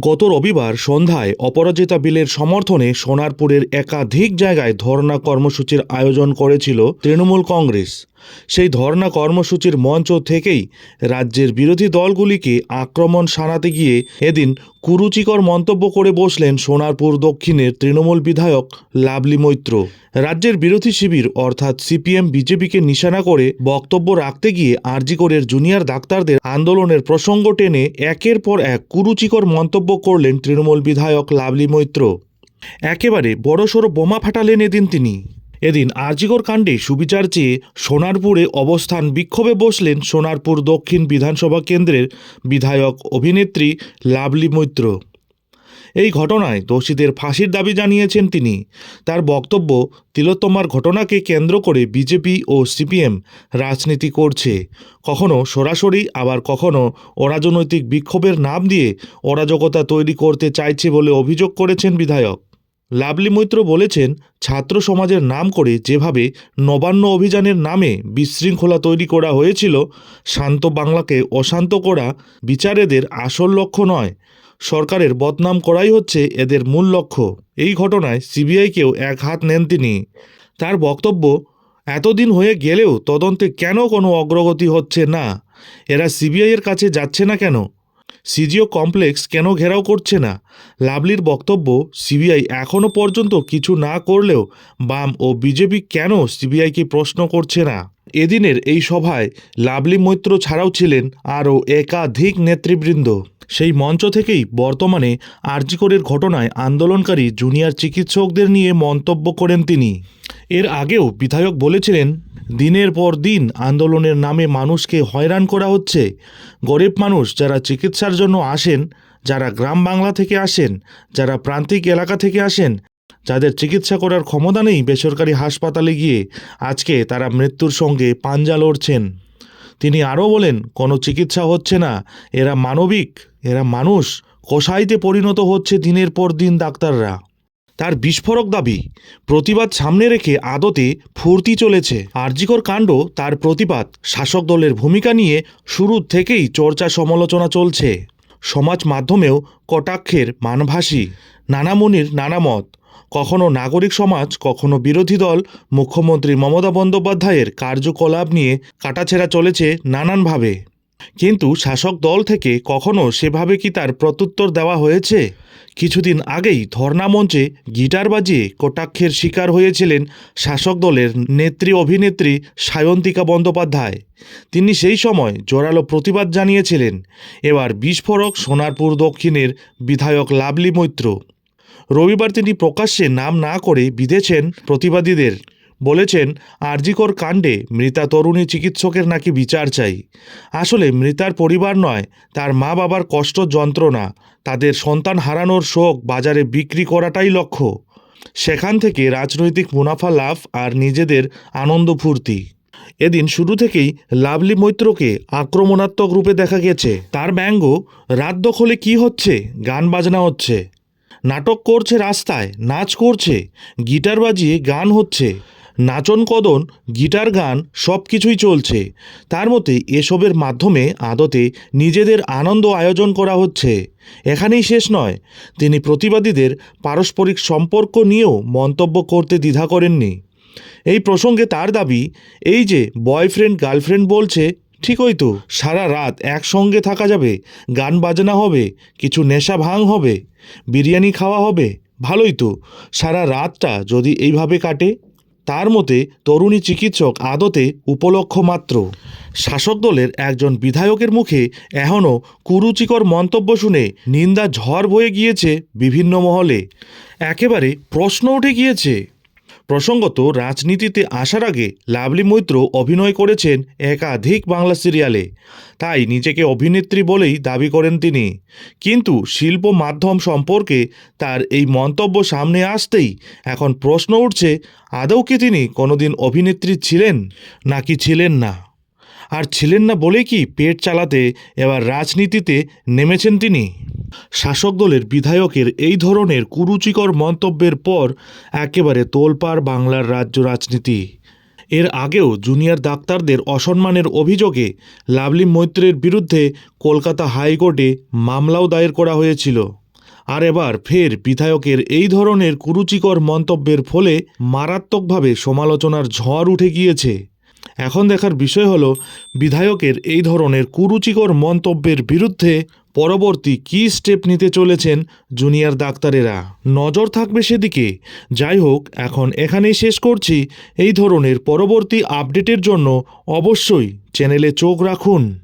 গত রবিবার সন্ধ্যায় অপরাজিতা বিলের সমর্থনে সোনারপুরের একাধিক জায়গায় ধর্না কর্মসূচির আয়োজন করেছিল তৃণমূল কংগ্রেস। সেই ধর্না কর্মসূচির মঞ্চ থেকেই রাজ্যের বিরোধী দলগুলিকে আক্রমণ সারাতে গিয়ে এদিন কুরুচিকর মন্তব্য করে বসলেন সোনারপুর দক্ষিণের তৃণমূল বিধায়ক লাভলি মৈত্র। রাজ্যের বিরোধী শিবির, অর্থাৎ সিপিএম বিজেপিকে নিশানা করে বক্তব্য রাখতে গিয়ে আরজিকরের জুনিয়র ডাক্তারদের আন্দোলনের প্রসঙ্গ টেনে একের পর এক কুরুচিকর মন্তব্য করলেন তৃণমূল বিধায়ক লাভলি মৈত্র। একেবারে বড়সড় বোমা ফাটালেন এদিন তিনি। এদিন আরজিকর কাণ্ডে সুবিচার চেয়ে সোনারপুরে অবস্থান বিক্ষোভে বসলেন সোনারপুর দক্ষিণ বিধানসভা কেন্দ্রের বিধায়ক অভিনেত্রী লাভলি মৈত্র। এই ঘটনায় দোষীদের ফাঁসির দাবি জানিয়েছেন তিনি। তার বক্তব্য, তিলোত্তমার ঘটনাকে কেন্দ্র করে বিজেপি ও সিপিএম রাজনীতি করছে। কখনো সরাসরি, আবার কখনো অরাজনৈতিক বিক্ষোভের নাম দিয়ে অরাজকতা তৈরি করতে চাইছে বলে অভিযোগ করেছেন বিধায়ক। লাভলি মৈত্র বলেছেন, ছাত্র সমাজের নাম করে যেভাবে নবান্ন অভিযানের নামে বিশৃঙ্খলা তৈরি করা হয়েছিল, শান্ত বাংলাকে অশান্ত করা বিচারেদের আসল লক্ষ্য নয়। সরকারের বদনাম করাই হচ্ছে এদের মূল লক্ষ্য। এই ঘটনায় সিবিআইকেও এক হাত নেন তিনি। তার বক্তব্য, এতদিন হয়ে গেলেও তদন্তে কেন কোনো অগ্রগতি হচ্ছে না? এরা সিবিআইয়ের কাছে যাচ্ছে না কেন? সিজিও কমপ্লেক্স কেন ঘেরাও করছে না? লাভলির বক্তব্য, সিবিআই এখনও পর্যন্ত কিছু না করলেও বাম ও বিজেপি কেন সিবিআইকে প্রশ্ন করছে না? এদিনের এই সভায় লাভলি মৈত্র ছাড়াও ছিলেন আরও একাধিক নেতৃবৃন্দ। সেই মঞ্চ থেকেই বর্তমানে আরজিকরের ঘটনায় আন্দোলনকারী জুনিয়র চিকিৎসকদের নিয়ে মন্তব্য করেন তিনি। এর আগেও বিধায়ক বলেছিলেন, দিনের পর দিন আন্দোলনের নামে মানুষকে হয়রান করা হচ্ছে। গরিব মানুষ যারা চিকিৎসার জন্য আসেন, যারা গ্রাম বাংলা থেকে আসেন, যারা প্রান্তিক এলাকা থেকে আসেন, যাদের চিকিৎসা করার ক্ষমতা নেই বেসরকারি হাসপাতালে গিয়ে আজকে তারা মৃত্যুর সঙ্গে পাঞ্জা লড়ছেন। তিনি আরও বলেন, কোনো চিকিৎসা হচ্ছে না, এরা মানবিক, এরা মানুষ, কষাইতে পরিণত হচ্ছে দিনের পর দিন ডাক্তাররা। তার বিস্ফোরক দাবি, প্রতিবাদ সামনে রেখে আদতে ফুর্তি চলেছে। আরজিকর কাণ্ড, তার প্রতিবাদ, শাসক দলের ভূমিকা নিয়ে শুরু থেকেই চর্চা সমালোচনা চলছে। সমাজ মাধ্যমেও কটাক্ষের মানভাসী, নানামুনির নানা মত কখনো নাগরিক সমাজ, কখনো বিরোধী দল, মুখ্যমন্ত্রী মমতা বন্দ্যোপাধ্যায়ের কার্যকলাপ নিয়ে কাটাছেড়া চলেছে নানানভাবে। কিন্তু শাসক দল থেকে কখনো সেভাবে কি তার প্রত্যুত্তর দেওয়া হয়েছে? কিছুদিন আগেই ধর্ণা মঞ্চে গিটার বাজিয়ে কটাক্ষের শিকার হয়েছিলেন শাসক দলের নেত্রী অভিনেত্রী সায়ন্তিকা বন্দ্যোপাধ্যায়। তিনি সেই সময় জোরালো প্রতিবাদ জানিয়েছিলেন। এবার বিস্ফোরক সোনারপুর দক্ষিণের বিধায়ক লাভলি মৈত্র। রবিবার তিনি প্রকাশ্যে নাম না করে বিধেছেন প্রতিবাদীদের বলেছেন, আরজিকর কাণ্ডে মৃতা তরুণী চিকিৎসকের নাকি বিচার চাই। আসলে মৃতার পরিবার নয়, তার মা বাবার কষ্ট যন্ত্রণা, তাদের সন্তান হারানোর শোক বাজারে বিক্রি করাটাই লক্ষ্য। সেখান থেকে রাজনৈতিক মুনাফা লাভ আর নিজেদের আনন্দ ফুর্তি। এদিন শুরু থেকেই লাভলি মৈত্রকে আক্রমণাত্মক রূপে দেখা গেছে। তার ব্যঙ্গ, রাত দখলে কি হচ্ছে? গান বাজনা হচ্ছে। নাটক করছে রাস্তায়, নাচ করছে, গিটার বাজিয়ে গান হচ্ছে। নাচন কদন, গিটার গান সব কিছুই চলছে। তার মতে, এসবের মাধ্যমে আদতে নিজেদের আনন্দ আয়োজন করা হচ্ছে। এখানেই শেষ নয়। তিনি প্রতিবাদীদের পারস্পরিক সম্পর্ক নিয়েও মন্তব্য করতে দ্বিধা করেননি। এই প্রসঙ্গে তার দাবি, এই যে বয়ফ্রেন্ড, গার্লফ্রেন্ড বলছে, ঠিকই তো, সারা রাত একসঙ্গে থাকা যাবে, গান বাজনা হবে, কিছু নেশা ভাঙ হবে, বিরিয়ানি খাওয়া হবে, ভালোই তো, সারা রাতটা যদি এইভাবে কাটে। তার মতে তরুণী চিকিৎসক আদতে উপলক্ষ মাত্র। শাসক দলের একজন বিধায়কের মুখে এখনও কুরুচিকর মন্তব্য শুনে নিন্দা ঝড় বয়ে গিয়েছে বিভিন্ন মহলে। একেবারে প্রশ্ন উঠে গিয়েছে। প্রসঙ্গত, রাজনীতিতে আসার আগে লাভলি মৈত্র অভিনয় করেছেন একাধিক বাংলা সিরিয়ালে। তাই নিজেকে অভিনেত্রী বলেই দাবি করেন তিনি। কিন্তু শিল্প মাধ্যম সম্পর্কে তার এই মন্তব্য সামনে আসতেই এখন প্রশ্ন উঠছে, আদৌ কি তিনি কোনোদিন অভিনেত্রী ছিলেন নাকি ছিলেন না? আর ছিলেন না বলে কি পেট চালাতে এবার রাজনীতিতে নেমেছেন তিনি? শাসক দলের বিধায়কের এই ধরনের কুরুচিকর মন্তব্যের পর একেবারে তোলপাড় বাংলার রাজ্য রাজনীতি। এর আগেও জুনিয়র ডাক্তারদের অসম্মানের অভিযোগে লাভলি মৈত্রের বিরুদ্ধে কলকাতা হাইকোর্টে মামলাও দায়ের করা হয়েছিল। আর এবার ফের বিধায়কের এই ধরনের কুরুচিকর মন্তব্যের ফলে মারাত্মকভাবে সমালোচনার ঝড় উঠে গিয়েছে। এখন দেখার বিষয় হল, বিধায়কের এই ধরনের কুরুচিকর মন্তব্যের বিরুদ্ধে পরবর্তী কি স্টেপ নিতে চলেছেন জুনিয়র ডাক্তারেরা? নজর থাকবে সেদিকে। যাই হোক, এখন এখানেই শেষ করছি। এই ধরনের পরবর্তী আপডেটের জন্য অবশ্যই চ্যানেলে চোখ রাখুন।